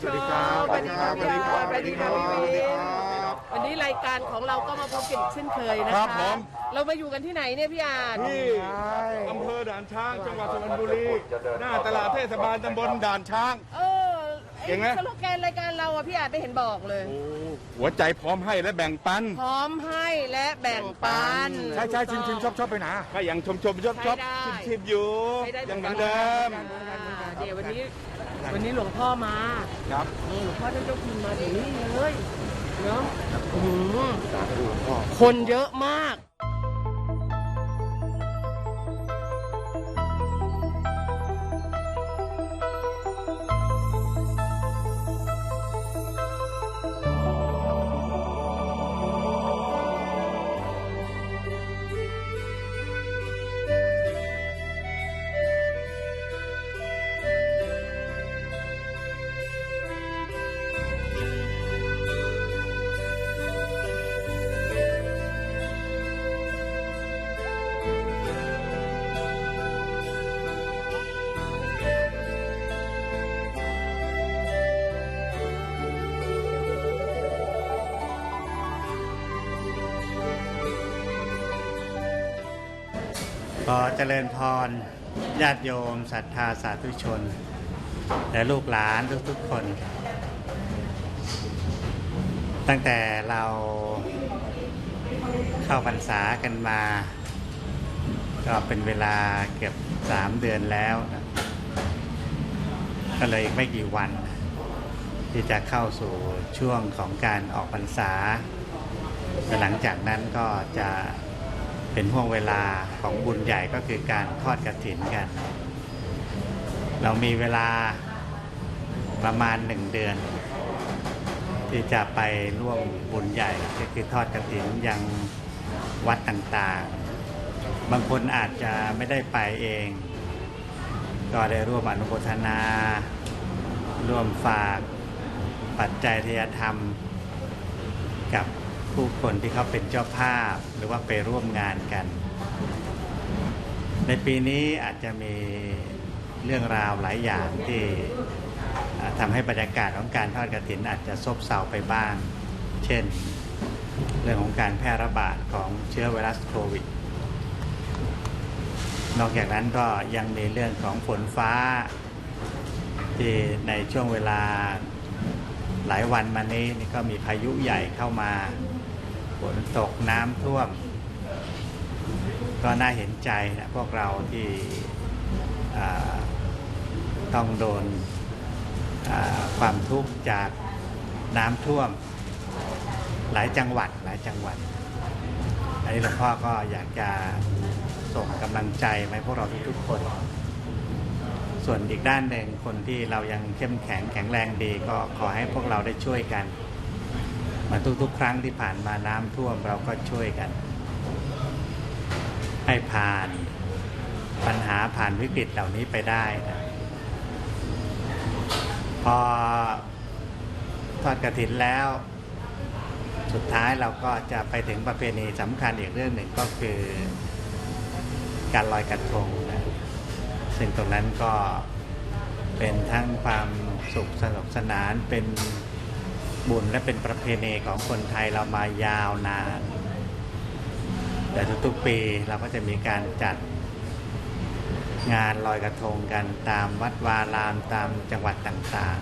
สวัสดีครับท่านผู้ชมสวัสดีครับสวัสดีครับสวัสดีครับพี่วินสวัสดีครับวันนี้รายการของเราก็มาพบกันอีกเช่นเคยนะครัคะบผม เรามาอยู่กันที่ไหนเนี่ยพี่อาจที่อำเภอด่านช้างจังหวัดสุพรรณบุรีหน้าตลาดเทศบาลตำบลด่านช้าง เออไอ้เก่งไหม สโลแกนรายการเราอะพี่อาจไม่เห็นบอกเลย หัวใจพร้อมให้และแบ่งปันพร้อมให้และแบ่งปัน ใช่ใช่ชิมชิมชอบชอบไปนะก็ยังชมชมชอบชอบใช้ได้ ชิมชิมอยู่ใช้ได้ยังเหมือนเดิมอ่าเดี๋ยววันนี้ วันนี้หลวงพ่อมาครับเออหลวงพ่อท่านเจ้าคุณมาถึงนี่เลยเนาะอื้อหือคนเยอะมาก ขอเจริญพรญาติโยมศรัทธาสาธุชน และลูกหลานทุกๆคน ตั้งแต่เราเข้าพรรษากันมา ก็เป็นเวลาเกือบสามเดือนแล้วนะก็เลยอีกไม่กี่วัน ที่จะเข้าสู่ช่วงของการออกพรรษา หลังจากนั้นก็จะ เป็นห่วงเวลาของบุญใหญ่ก็คือการทอดกระถินกัน เรามีเวลาประมาณหนึ่งเดือน ที่จะไปร่วมบุญใหญ่ก็คือทอดกระถินยังวัดต่างๆ บางคนอาจจะไม่ได้ไปเอง ก็ได้ร่วมอนุโมทนา ร่วมฝากปัจจัยทยธรรมกับ ผู้คนที่เขาเป็นเจ้าภาพหรือว่าไปร่วมงานกัน ในปีนี้อาจจะมีเรื่องราวหลายอย่างที่ทำให้บรรยากาศของการทอดกระถินอาจจะซบเซาไปบ้าง เช่น เรื่องของการแพร่ระบาดของเชื้อไวรัสโควิด นอกจากนั้นก็ยังมีเรื่องของฝนฟ้า ที่ในช่วงเวลาหลายวันมานี้นี่ก็มีพายุใหญ่เข้ามา ฝนตกน้ำท่วม ก็น่าเห็นใจนะพวกเราที่ต้องโดนความทุกข์จากน้ำท่วม หลายจังหวัดหลายจังหวัด อันนี้หลวงพ่อก็อยากจะส่งกำลังใจมาให้พวกเราทุกๆคน ส่วนอีกด้านหนึ่งคนที่เรายังเข้มแข็งแข็งแรงดีก็ขอให้พวกเราได้ช่วยกัน มาทุกๆครั้งที่ผ่านมาน้ำท่วมเราก็ช่วยกัน ให้ผ่านปัญหาผ่านวิกฤตเหล่านี้ไปได้นะพอทอดกระถินแล้ว สุดท้ายเราก็จะไปถึงประเพณีสำคัญอีกเรื่องหนึ่งก็คือ การลอยกระทงนะซึ่งตรงนั้นก็เป็นทั้งความสุขสนุกสนานเป็น บุญและเป็นประเพณีของคนไทยเรามายาวนาน แต่ทุกๆปีเราก็จะมีการจัดงานลอยกระทงกันตามวัดวารามตามจังหวัดต่าง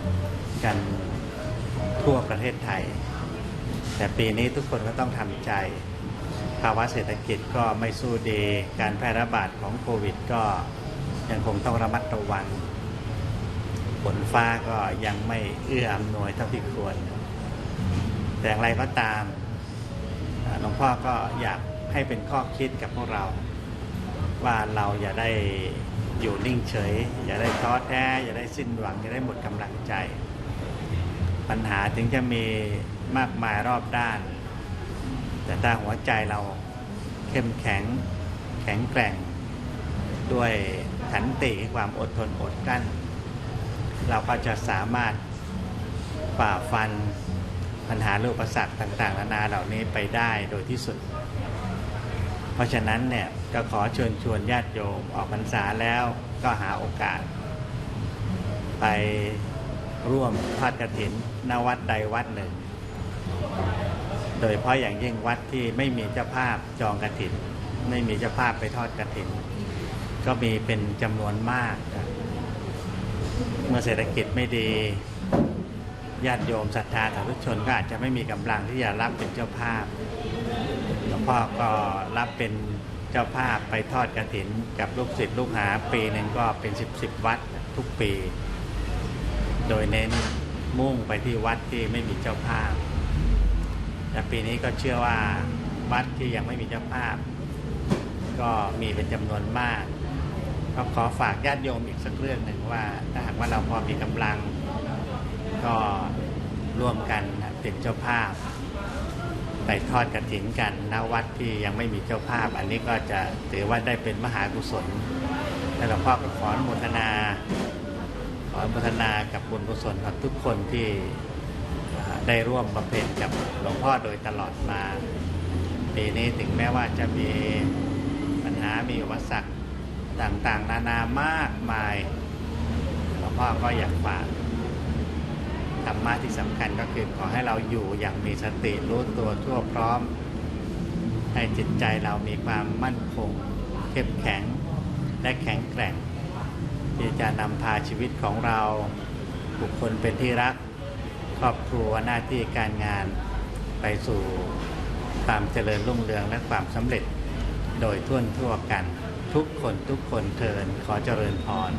ๆ กันทั่วประเทศไทย แต่ปีนี้ทุกคนก็ต้องทำใจ ภาวะเศรษฐกิจก็ไม่สู้ดี การแพร่ระบาดของโควิดก็ยังคงต้องระมัดระวัง นฟ้าก็ยังไม่เอื้ออำนวยเท่าที่ควร แต่อย่างไรก็ตามหลวงพ่อก็อยากให้เป็นข้อคิดกับพวกเรา ว่าเราอย่าได้อยู่นิ่งเฉย อย่าได้ท้อแท้ อย่าได้สิ้นหวัง อย่าได้หมดกำลังใจ ปัญหาถึงจะมีมากมายรอบด้าน แต่ถ้าหัวใจเราเข้มแข็งแข็งแกร่ง ด้วยขันติความอดทนอดกลั้น เราก็จะสามารถฝ่าฟันปัญหาลูกประสักต่างๆนานาเหล่านี้ไปได้โดยที่สุด เพราะฉะนั้นเนี่ยก็ขอเชิญชวนญาติโยมออกพรรษาแล้วก็หาโอกาส ไปร่วมทอดกระถินณวัดใดวัดหนึ่ง โดยเฉพาะอย่างยิ่งวัดที่ไม่มีเจ้าภาพจองกระถิน ไม่มีเจ้าภาพไปทอดกระถิน ก็มีเป็นจำนวนมากนะ เมื่อเศรษฐกิจไม่ดีญาติโยมศรัทธาสาธุชนก็อาจจะไม่มีกำลังที่จะรับเป็นเจ้าภาพหลวงพ่อก็รับเป็นเจ้าภาพไปทอดกระถินกับลูกศิษย์ลูกหาปีหนึ่งก็เป็นสิบสิบวัดทุกปี โดยเน้นมุ่งไปที่วัดที่ไม่มีเจ้าภาพ แต่ปีนี้ก็เชื่อว่าวัดที่ยังไม่มีเจ้าภาพ ก็มีเป็นจำนวนมาก ก็ขอฝากญาติโยมอีกสักเรื่องหนึ่งว่า ถ้าหากว่าเราพอมีกำลัง ก็ร่วมกันเป็นเจ้าภาพไปทอดกระถินกันณวัดที่ยังไม่มีเจ้าภาพ อันนี้ก็จะถือว่าได้เป็นมหากุศลและหลวงพ่อก็ขออนุโมทนา ขออนุโมทนากับบุญกุศลกับทุกคนที่ได้ร่วมบำเพ็ญกับหลวงพ่อโดยตลอดมาปีนี้ถึงแม้ว่าจะมีปัญหามีอุปสรรค ต่างๆ นานามากมายหลวงพ่อก็อยากฝากธรรมะที่สำคัญก็คือขอให้เราอยู่อย่างมีสติรู้ตัวทั่วพร้อม ให้จิตใจเรามีความมั่นคง เข้มแข็งและแข็งแกร่ง ที่จะนำพาชีวิตของเราบุคคลเป็นที่รัก ครอบครัวหน้าที่การงานไปสู่ความเจริญรุ่งเรืองและความสำเร็จโดยทั่วทั่วกัน ทุกคนทุกคนเทินขอเจริญพร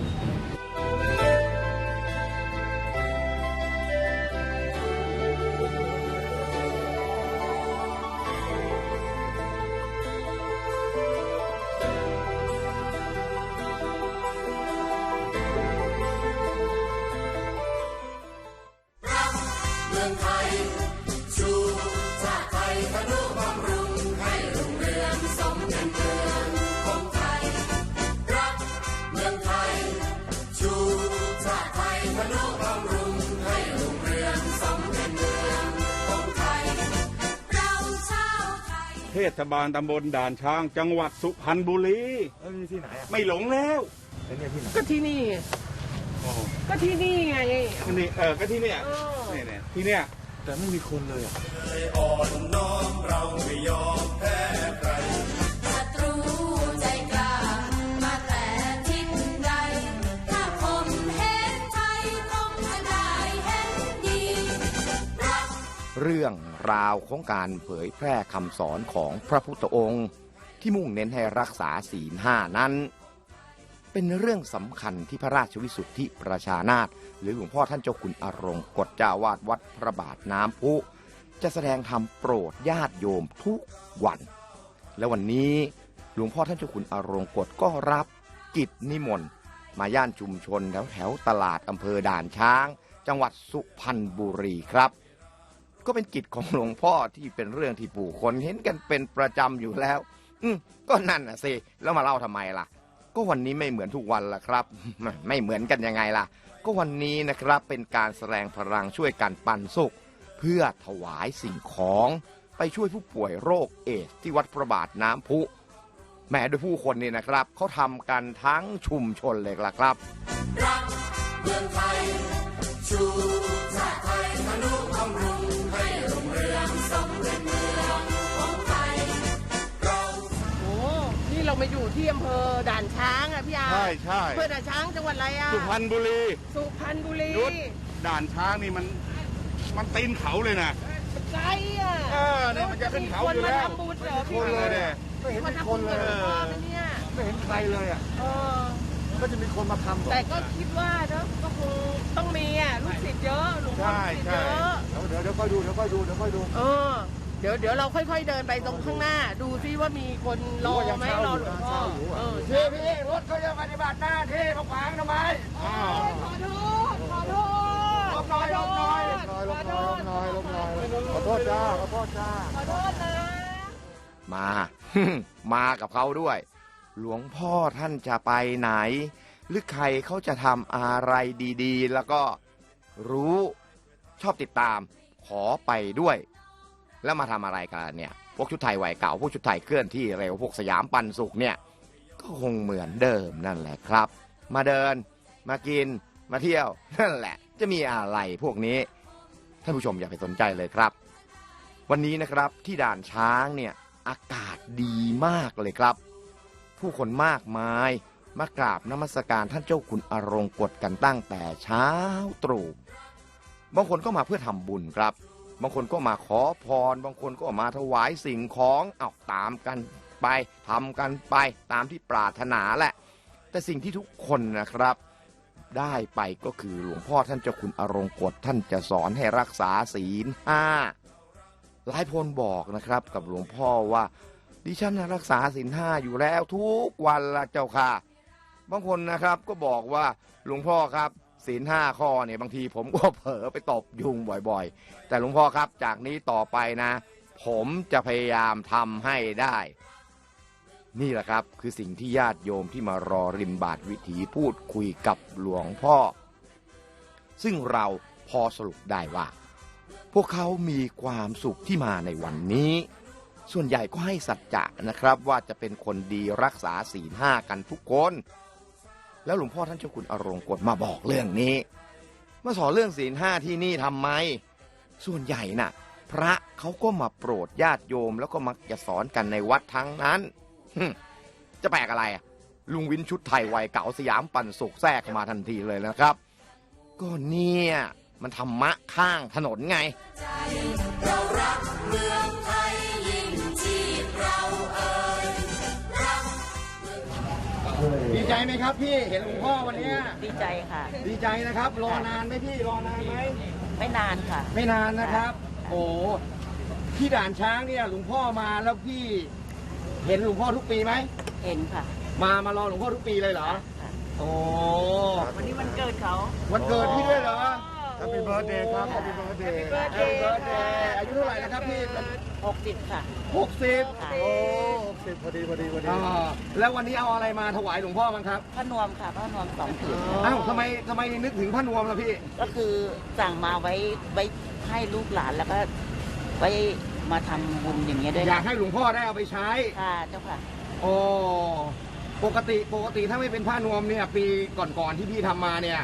ศบาลตำบลด่านช้าง จังหวัดสุพรรณบุรี เอ้ยที่ไหนอะไม่หลงแล้วแล้วเนี่ยที่ไหนก็ที่นี่ไงก็ที่นี่ไง นี่เออก็ที่เนี่ยเออเนี่ยเนี่ยที่เนี่ย แต่ไม่มีคนเลยอะใจอ่อนน้อมเราไม่ยอมแพ้ใคร เรื่องราวของการเผยแพร่คำสอนของพระพุทธองค์ ที่มุ่งเน้นให้รักษาศีลห้านั้น เป็นเรื่องสำคัญที่พระราชวิสุทธิประชานาถหรือหลวงพ่อท่านเจ้าคุณอรงกฎเจ้าวาดวัดพระบาทน้ำพุ จะแสดงธรรมโปรดญาติโยมทุกวัน และวันนี้หลวงพ่อท่านเจ้าคุณอรงกฎก็รับกิจนิมนต์มาย่านชุมชนแถวแถวตลาดอำเภอด่านช้าง จังหวัดสุพรรณบุรีครับ ก็เป็นกิจของหลวงพ่อที่เป็นเรื่องที่ผู้คนเห็นกันเป็นประจำอยู่แล้ว อืมก็นั่นน่ะสิแล้วมาเล่าทำไมล่ะ ก็วันนี้ไม่เหมือนทุกวันล่ะครับ ไม่เหมือนกันยังไงล่ะ ก็วันนี้นะครับเป็นการแสดงพลังช่วยกันปันสุข เพื่อถวายสิ่งของ ไปช่วยผู้ป่วยโรคเอดส์ที่วัดพระบาทน้ำพุแหม้ด้วยผู้คนนี่นะครับเขาทำกันทั้งชุมชนเลยล่ะครับรักเมืองไทยชูชาติไทย ที่อำเภอด่านช้างอะพี่อาใช่ใช่อำเภอด่านช้างจังหวัดอะไรอะสุพรรณบุรีสุพรรณบุรียุทธด่านช้างนี่มันมันตีนเขาเลยนะไกลอะเออเนี่ยมันจะขึ้นเขาอยู่แล้วคนมาทำบุญเหรอคพี่นเลยเนี่ยไม่เห็นมามีทำคบุนญเลกับยหลวงพ่อไหมเนี่ยไม่เห็นใครเลยอะเออก็จะมีคนมาทำเหรอแต่ก็คิดว่าเนอะก็คงต้องมีอะลูกศิษย์เยอะหลวงพ่อลูกศิษย์เยอะเดี๋ยวเดี๋ยวเดี๋ยวค่อยดูเดี๋ยวค่อยดูเดี๋ยวค่อยดูเออ เดี๋ยวเดี๋ยวเราค่อย ๆ เดินไปตรงข้างหน้า ดูซิว่ามีคนรอไหมรอหลวงพ่อเออพี่พี่รถเขาจะปฏิบัติหน้าที่มาขวางทำไมอ้าวขอโทษขอโทษลบหน่อยลบหน่อยขอลบโทหน่อยษลบหน่อยลบหน่อยขอโทษจ้าขอโทษจ้าขอโทษนะมามากับเขาด้วย หลวงพ่อท่านจะไปไหน หรือใครเขาจะทำอะไรดีๆ แล้วก็รู้ชอบติดตาม ขอไปด้วย แล้วมาทำอะไรกันเนี่ย พวกชุดไทยวัยเก่า พวกชุดไทยเคลื่อนที่เร็ว พวกสยามปันสุขเนี่ย ก็คงเหมือนเดิมนั่นแหละครับ มาเดิน มากิน มาเที่ยว นั่นแหละ จะมีอะไรพวกนี้ ท่านผู้ชมอย่าไปสนใจเลยครับ วันนี้นะครับที่ด่านช้างเนี่ยอากาศดีมากเลยครับ ผู้คนมากมายมากราบนมัสการท่านเจ้าคุณอรงกฎกันตั้งแต่เช้าตรู่บางคนก็มาเพื่อทำบุญครับ บางคนก็มาขอพร บางคนก็มาถวายสิ่งของเอาตามกันไปทำกันไปตามที่ปรารถนาแหละ แต่สิ่งที่ทุกคนนะครับ ได้ไปก็คือหลวงพ่อท่านเจ้าคุณอรงกฎท่านจะสอนให้รักษาศีลห้าหลายคนบอกนะครับกับหลวงพ่อว่า ดิฉันรักษาศีลห้าอยู่แล้วทุกวันละเจ้าค่ะ บางคนนะครับก็บอกว่าหลวงพ่อครับ ศีลห้าข้อเนี่ยบางทีผมก็เผลอไปตบยุงบ่อยๆ แต่หลวงพ่อครับจากนี้ต่อไปนะ ผมจะพยายามทำให้ได้ นี่แหละครับคือสิ่งที่ญาติโยมที่มารอริมบาทวิถีพูดคุยกับหลวงพ่อ ซึ่งเราพอสรุปได้ว่า พวกเขามีความสุขที่มาในวันนี้ ส่วนใหญ่ก็ให้สัจจะนะครับว่าจะเป็นคนดีรักษาศีลห้ากันทุกคน แล้วหลวงพ่อท่านเจ้าคุณอรงกฎมาบอกเรื่องนี้ มาสอนเรื่องศีลห้าที่นี่ทำไม ส่วนใหญ่น่ะ พระเขาก็มาโปรดญาติโยม แล้วก็มักจะสอนกันในวัดทั้งนั้นหึจะแปลกอะไรอะลุงวินชุดไทยวัยเก่าสยามปั่นสุกแทรกมาทันทีเลยนะครับ ก็เนี่ย มันธรรมะข้างถนนไง เรารักเมือง ใจไหมครับพี่เห็นหลวงพ่อวันเนี้ยดีใจค่ะ ดีใจนะครับ รอนานไหมพี่รอนานไหมไม่นานค่ะ ไม่นานนะครับค่ะโอ้ที่ด่านช้างเนี่ยหลวงพ่อมาแล้วพี่ เห็นหลวงพ่อทุกปีไหมเห็นค่ะ มามารอหลวงพ่อทุกปีเลยเหรอค่ะโอ้วันนี้วันเกิดเขา วันเกิดพี่ด้วยเหรอ Happy birthday ครับ Happy birthday Happy birthday อายุเท่าไหร่นะครับพี่หกสิบค่ะหกสิบค่ะโอ้สิบพอดีพอดีพอดีอ่าแล้ววันนี้เอาอะไรมาถวายหลวงพ่อบ้างครับพระนวมค่ะพระนวมสองผืนอ้าวทำไมทำไมนึกถึงพระนวมล่ะพี่ ก็คือสั่งมาไว้ไว้ให้ลูกหลานแล้วก็ไว้มาทำบุญอย่างเงี้ยด้วยอยากค่ะให้หลวงพ่อได้เอาไปใช้ค่ะเจ้าค่ะโอ้ปกติปกติถ้าไม่เป็นผ้านวมเนี่ย ปีก่อนๆที่พี่ทำมาเนี่ย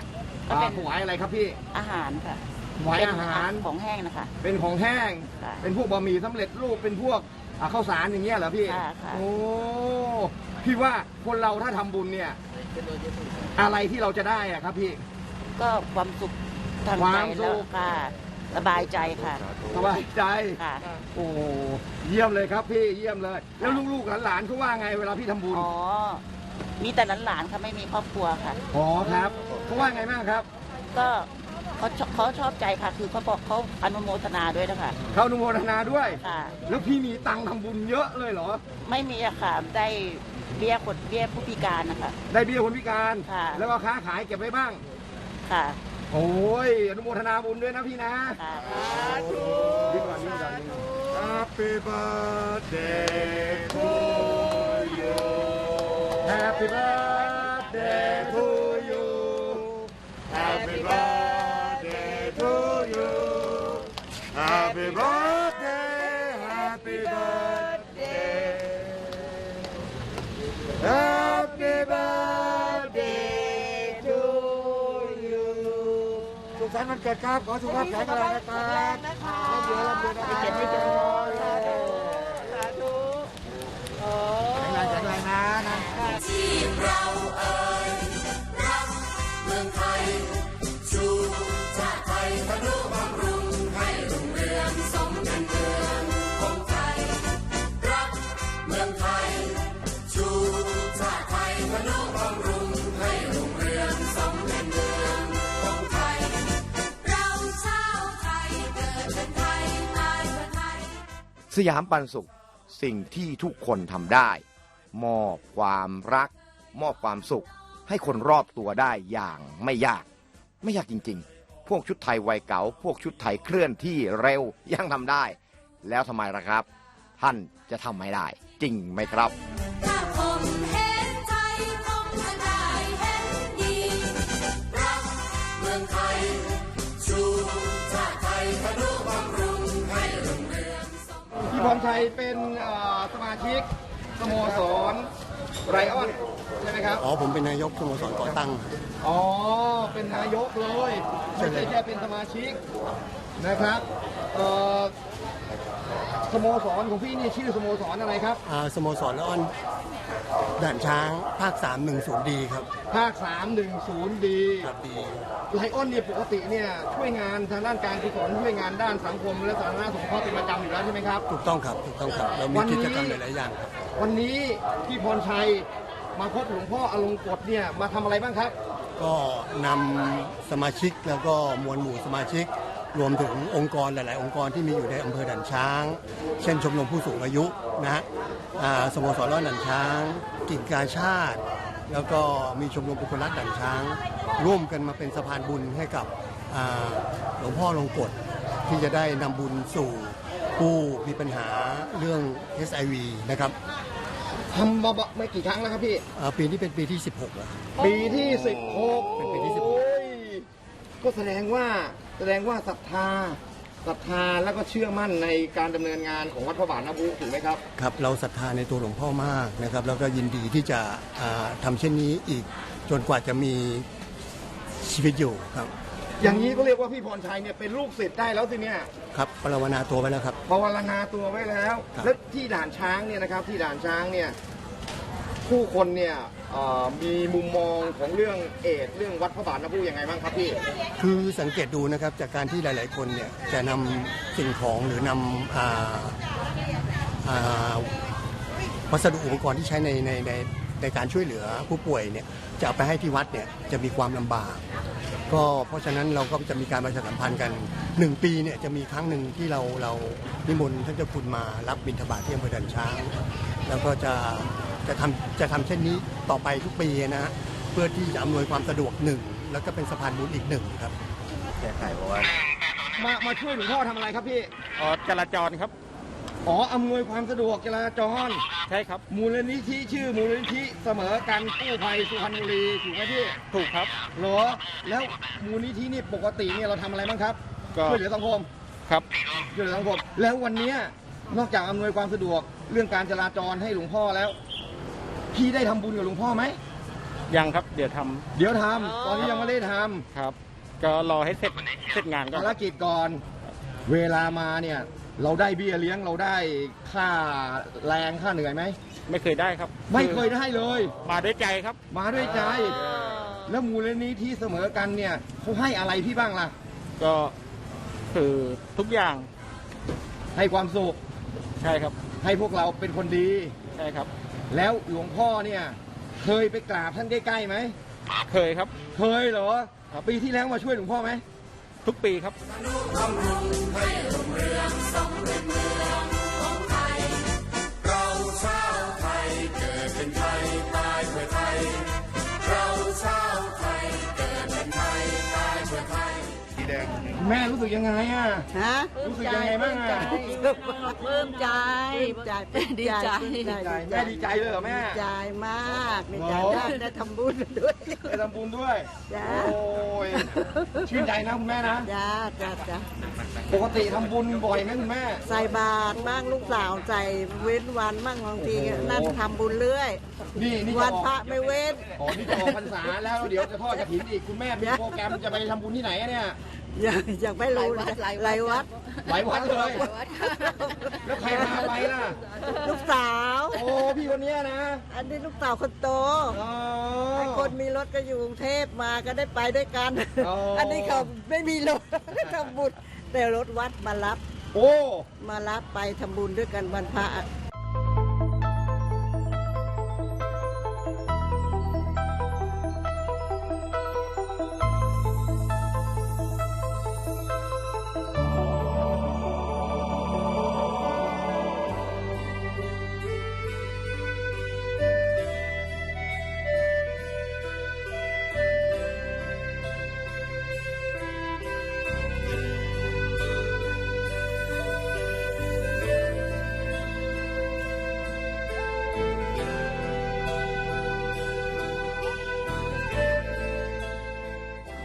ก็เป็นอ่าถวายอะไรครับพี่ อาหารค่ะถวายอาหาร เป็นของแห้งนะคะ เป็นของแห้ง ค่ะ เป็นพวกบะหมี่สำเร็จรูป เป็นพวกอ่าข้าวสารอย่างเงี้ยเหรอพี่ ค่ะค่ะ โอ้ พี่ว่าคนเราถ้าทำบุญเนี่ย อะไรที่เราจะได้อะครับพี่ ก็ความสุขทางควาใจมสุแล้วข ค่ะสบายใจค่ะสบายใจ ค่ะ โอ้เยี่ยมเลยครับพี่เยี่ยมเลย แล้วลูกๆหลานๆเขาว่าไงเวลาพี่ทำบุญ อ๋อ มีแต่หลานๆค่ะไม่มีครอบครัวค่ะ อ๋อครับเขาว่าไงบ้างครับ ก็เขาชอบเขาชอบใจค่ะ คือเขาบอกเขาอนุโมทนาด้วยนะคะเขาอนุโมทนาด้วย ค่ะ แล้วพี่มีตังค์ทำบุญเยอะเลยเหรอ ไม่มีอะค่ะได้เบี้ยคนเบี้ยผู้พิการนะคะ ได้เบี้ยคนพิการ ค่ะ แล้วก็ค้าขายเก็บไว้บ้าง ค่ะ โอ้ยอนุโมทนาบุญด้วยนะพี่นะค่ะยิ่งกว่านี้กัน Happy birthday to you Happy birthday to you Happy birthday to you Happy birthday Happy birthday Happy birthday to you สุขสันต์วันเกิดครับ ขอสุขภาพแข็งแรงนะครับร่ำรวยร่ำรวยนะเก็บ ับ ชีพเราเอ่ยรักเมืองไทย ชูชาติไทยทนุบำรุงให้รุ่งเรืองสมเงินเดือนของไทย รักเมืองไทย ชูชาติไทยทนุบำรุงให้รุ่งเรืองสมเงินเดือนของไทย เราชาวไทยเกิดเป็นไทยตายเพื่อไทย สยามปันสุข สิ่งที่ทุกคนทำได้ มอบความรัก มอบความสุข ให้คนรอบตัวได้อย่างไม่ยาก ไม่ยากจริง ๆ พวกชุดไทยวัยเก่า พวกชุดไทยเคลื่อนที่เร็วยังทำได้ แล้วทำไมล่ะครับ ท่านจะทำไม่ได้ จริงไหมครับพี่พรชัยเป็นสมาชิก สโมสรไรออนใช่ไหมครับ อ๋อ ผมเป็นนายกสโมสรก่อตั้ง อ๋อ เป็นนายกเลยไม่ใช่แค่เป็นสมาชิกนะครับเอ่อสโมสรของพี่นี่ชื่อสโมสรอะไรครับ อ่า สโมสรละอ่อน ด่านช้างภาค310ดีครับภาค310ดีครับดีไลออนเนี่ยปกติเนี่ยช่วยงานทางด้านการกุศลช่วยงานด้านสังคม และสาธารณสงเคราะห์เป็นประจำอยู่แล้วใช่ไหมครับ ถูกต้องครับถูกต้องครับ เรามีวันนี้กิจกรรมหลายๆอย่างครับวันนี้พี่พรชัยมาพบหลวงพ่ออลงกฎเนี่ยมาทำอะไรบ้างครับ ก็นำสมาชิกแล้วก็มวลหมู่สมาชิก รวมถึงองค์กรหลาย ๆ องค์กรที่มีอยู่ในอำเภอด่านช้าง เช่นชมรมผู้สูงอายุนะฮะอ่าสโมสรล้อด่านช้าง กิ่งกาชาติ แล้วก็มีชมรมบุคคลรักด่านช้าง ร่วมกันมาเป็นสะพานบุญให้กับอ่าหลวงพ่อลงกฎที่จะได้นำบุญสู่ผู้มีปัญหาเรื่อง SIV นะครับทำมาบไม่กี่ครั้งแล้วครับพี่อ่าปีนี้เป็นปีที่ 16แล้วปีที่สิบหกเป็นปีที่ 16โอ้ยก็แสดงว่า แสดงว่าศรัทธาศรัทธาแล้วก็เชื่อมั่นในการดำเนินงานของวัดพระบาทน้ำพุถูกไหมครับ ครับเราศรัทธาในตัวหลวงพ่อมากนะครับแล้วก็ยินดีที่จะอ่าทำเช่นนี้อีกจนกว่าจะมีชีวิตอยู่ครับอย่างนี้ก็เรียกว่าพี่พรชัยเนี่ยเป็นลูกศิษย์ได้แล้วสิเนี่ยครับปราวนาตัวไปแล้วครับ ภาวนาตัวไว้แล้ว ครับ และที่ด่านช้างเนี่ยนะครับที่ด่านช้างเนี่ย ผู้คนเนี่ยเอ่อมีมุมมองของเรื่องเอดส์เรื่องวัดพระบาทน้ำพุยังไงบ้างครับพี่ คือสังเกตดูนะครับจากการที่หลาย ๆ คนเนี่ยจะนำสิ่งของหรือนำอ่าอ่าวัสดุอุปกรณ์ที่ใช้ในในในในการช่วยเหลือผู้ป่วยเนี่ยจะเอาไปให้ที่วัดเนี่ยจะมีความลำบาก ก็เพราะฉะนั้นเราก็จะมีการประชาสัมพันธ์กันหนึ่งปีเนี่ยจะมีครั้งหนึ่งที่เราเรานิมนต์ท่านเจ้าคุณมารับบิณฑบาตที่อำเภอดันช้าง แล้วก็จะ จะทำจะทำเช่นนี้ต่อไปทุกปีนะฮะเพื่อที่จะอำนวยความสะดวกหนึ่งแล้วก็เป็นสะพานบุญอีกหนึ่งครับมามาช่วยหลวงพ่อทำอะไรครับพี่ อ๋อจราจรครับ อ๋ออำนวยความสะดวกจราจร ใช่ครับ มูลนิธิชื่อมูลนิธิเสมอกันกู้ภัยสุพรรณบุรีถูกไหมพี่ถูกครับ เหรอแล้วมูลนิธินี่ปกติเนี่ยเราทำอะไรบ้างครับก็ ช่วยเหลือสังคมครับ ช่วยเหลือสังคมแล้ววันเนี้ยนอกจากอำนวยความสะดวกเรื่องการจราจรให้หลวงพ่อแล้ว พี่ได้ทำบุญกับหลวงพ่อไหม ยังครับ เดี๋ยวทำเดี๋ยวทำตอนนี้ยังไม่ได้ทำครับ ก็รอให้เสร็จเสร็จงานก่อนภารกิจก่อน เวลามาเนี่ย เราได้เบี้ยเลี้ยงเราได้ค่าแรงค่าเหนื่อยไหม ไม่เคยได้ครับไม่เคยได้เลย มาด้วยใจครับ มาด้วยใจ แล้วมูลนิธิเสมอกันเนี่ยเขาให้อะไรพี่บ้างล่ะ ก็คือทุกอย่างให้ความสุข ใช่ครับ ให้พวกเราเป็นคนดี ใช่ครับ แล้วหลวงพ่อเนี่ย เคยไปกราบท่านใกล้ๆไหม เคยครับ เคยเหรอ ปีที่แล้วมาช่วยหลวงพ่อไหม ทุกปีครับ แม่รู้สึกยังไงอะ ฮะรู้สึกยังไงบ้างอะปลื้มใจใจดีใจแม่ดีใจเลยเหรอแม่ใจมากดีใจโอ้ได้ได้ทำบุญด้วยได้ทำบุญด้วย จ้า โอ้ย ชื่นใจนะคุณแม่นะ จ้าจ้าจ้าปกติทำบุญบ่อยไหมคุณแม่ ใส่บาตรบ้างลูกสาวใส่เว้นวันบ้างบางทีนั่นทำบุญเรื่อย นี่นี่วัจะนออกพระไม่เว้น อ๋อนี่จะออกพรรษาแล้วเดี๋ยวจะทอดกระถินอีกคุณแม่มีโปรแกรมจะไปทำบุญที่ไหนอะเนี่ย ยังยังไม่รู้เลยหลายวัดหลายวัดเลย แล้วใครพาไปล่ะ ลูกสาว โอ้พี่คนเนี้ยนะอันนี้ลูกสาวคนโตอ๋อ ไอ้คนมีรถก็อยู่กรุงเทพมาก็ได้ไปด้วยกัน อ๋ออั อันนี้เขาไม่มีรถ ทำบุญแต่รถวัดมารับโอ้ มารับไปทำบุญด้วยกันวันพระ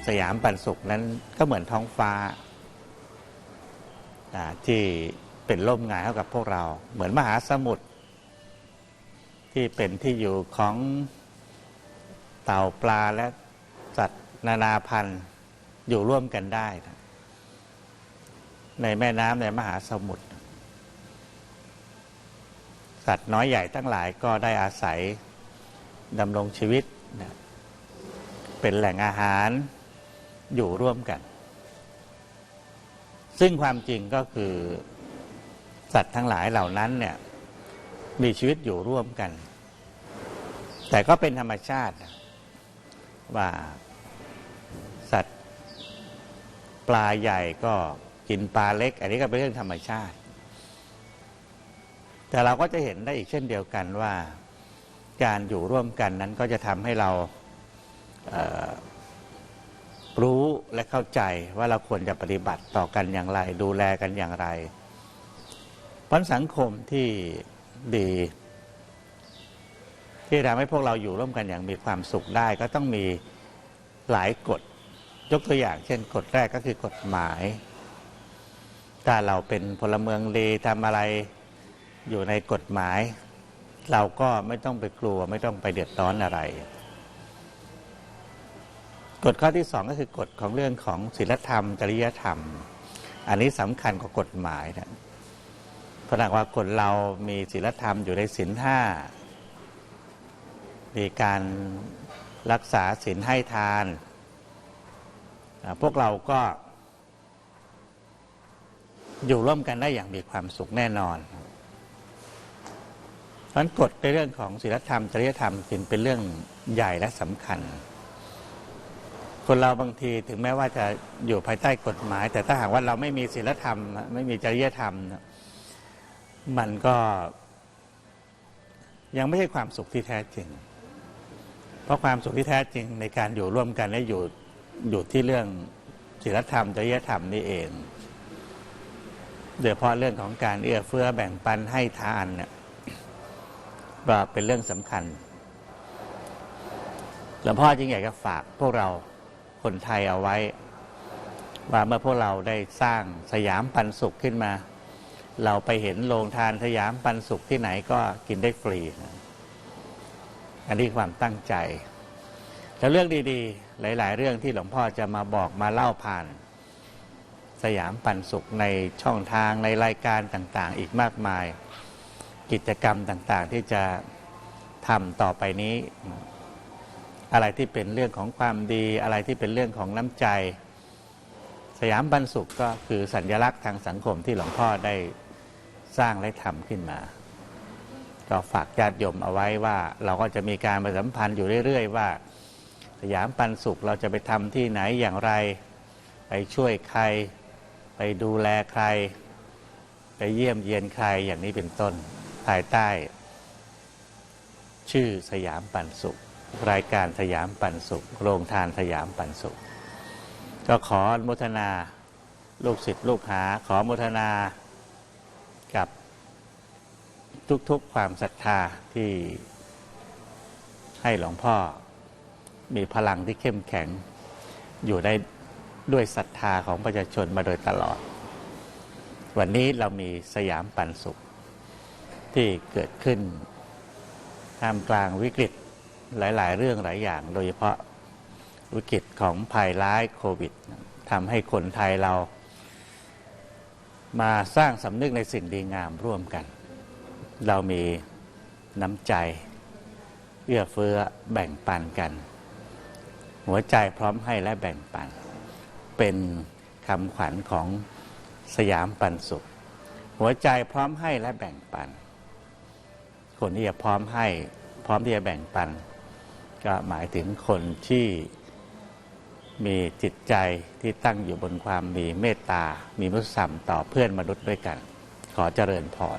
สยามปันสุขนั้นก็เหมือนท้องฟ้าที่เป็นร่มเงาให้กับพวกเรา เหมือนมหาสมุทรที่เป็นที่อยู่ของเต่าปลาและสัตว์นานาพันธุ์อยู่ร่วมกันได้ ในแม่น้ำในมหาสมุทรสัตว์น้อยใหญ่ทั้งหลายก็ได้อาศัยดำรงชีวิต เป็นแหล่งอาหาร อยู่ร่วมกัน ซึ่งความจริงก็คือ สัตว์ทั้งหลายเหล่านั้นเนี่ยมีชีวิตอยู่ร่วมกัน แต่ก็เป็นธรรมชาติ ว่าสัตว์ปลาใหญ่ก็กินปลาเล็ก อันนี้ก็เป็นเรื่องธรรมชาติ แต่เราก็จะเห็นได้อีกเช่นเดียวกันว่า การอยู่ร่วมกันนั้นก็จะทำให้เราเรู้และเข้าใจว่าเราควรจะปฏิบัติต่อกันอย่างไร ดูแลกันอย่างไรพราะสังคมที่ดี ที่ทำให้พวกเราอยู่ร่วมกันอย่างมีความสุขได้ ก็ต้องมีหลายกฎ ยกตัวอย่าง เช่นกฎแรกก็คือกฎหมาย ถ้าเราเป็นพลเมืองดีทำอะไรอยู่ในกฎหมาย เราก็ไม่ต้องไปกลัวไม่ต้องไปเดือดร้อนอะไร กฎข้อที่สองก็คือกฎของเรื่องของศีลธรรม จริยธรรม อันนี้สำคัญกว่ากฎหมายนะเพราะหากว่ากฎเรามีศีลธรรมอยู่ในศีลห้ามีการรักษาศีลให้ทาน พวกเราก็ อยู่ร่วมกันได้อย่างมีความสุขแน่นอน เพราะฉะนั้นกฎในเรื่องของศีลธรรม จริยธรรมเป็นเรื่องใหญ่และสำคัญ คนเราบางทีถึงแม้ว่าจะอยู่ภายใต้กฎหมาย แต่ถ้าหากว่าเราไม่มีศีลธรรม ไม่มีจริยธรรม มันก็ ยังไม่ใช่ความสุขที่แท้จริง เพราะความสุขที่แท้จริงในการอยู่ร่วมกันและอยู่อยู่ที่เรื่องศีลธรรมจริยธรรมนี่เองโดยเฉพาะเรื่องของการเอื้อเฟื้อแบ่งปันให้ทานเนี่ยว่าเป็นเรื่องสำคัญหลวงพ่อจึงอยากจะฝากพวกเรา คนไทยเอาไว้ ว่าเมื่อพวกเราได้สร้างสยามปันสุขขึ้นมา เราไปเห็นโรงทานสยามปันสุขที่ไหนก็กินได้ฟรี อันนี้ความตั้งใจ แล้วเรื่องดีๆ หลาย ๆ เรื่องที่หลวงพ่อจะมาบอกมาเล่าผ่าน สยามปันสุขในช่องทางในรายการต่างๆ อีกมากมาย กิจกรรมต่างๆที่จะทำต่อไปนี้ อะไรที่เป็นเรื่องของความดี อะไรที่เป็นเรื่องของน้ำใจ สยามปันสุขก็คือสัญลักษณ์ทางสังคมที่หลวงพ่อได้สร้างและทำขึ้นมาก็ฝากญาติโยมเอาไว้ว่าเราก็จะมีการประชาสัมพันธ์อยู่เรื่อย ๆ ว่า สยามปันสุขเราจะไปทำที่ไหนอย่างไร ไปช่วยใคร ไปดูแลใคร ไปเยี่ยมเยียนใครอย่างนี้เป็นต้น ภายใต้ ชื่อสยามปันสุข รายการสยามปันสุข โรงทานสยามปันสุข ก็ขออนุโมทนาลูกศิษย์ลูกหา ขออนุโมทนากับทุกๆความศรัทธาที่ให้หลวงพ่อ มีพลังที่เข้มแข็ง อยู่ได้ด้วยศรัทธาของประชาชนมาโดยตลอด วันนี้เรามีสยามปันสุข ที่เกิดขึ้นท่ามกลางวิกฤต หลาย ๆ เรื่องหลายอย่าง โดยเฉพาะวิกฤตของภัยร้ายโควิดทำให้คนไทยเรา มาสร้างสำนึกในสิ่งดีงามร่วมกัน เรามีน้ำใจ เอื้อเฟื้อแบ่งปันกัน หัวใจพร้อมให้และแบ่งปัน เป็นคำขวัญของสยามปันสุข หัวใจพร้อมให้และแบ่งปัน คนที่จะพร้อมให้พร้อมที่จะแบ่งปัน ก็หมายถึงคนที่มีจิตใจที่ตั้งอยู่บนความมีเมตตา มีมุสสัมต่อเพื่อนมนุษย์ด้วยกัน ขอเจริญพร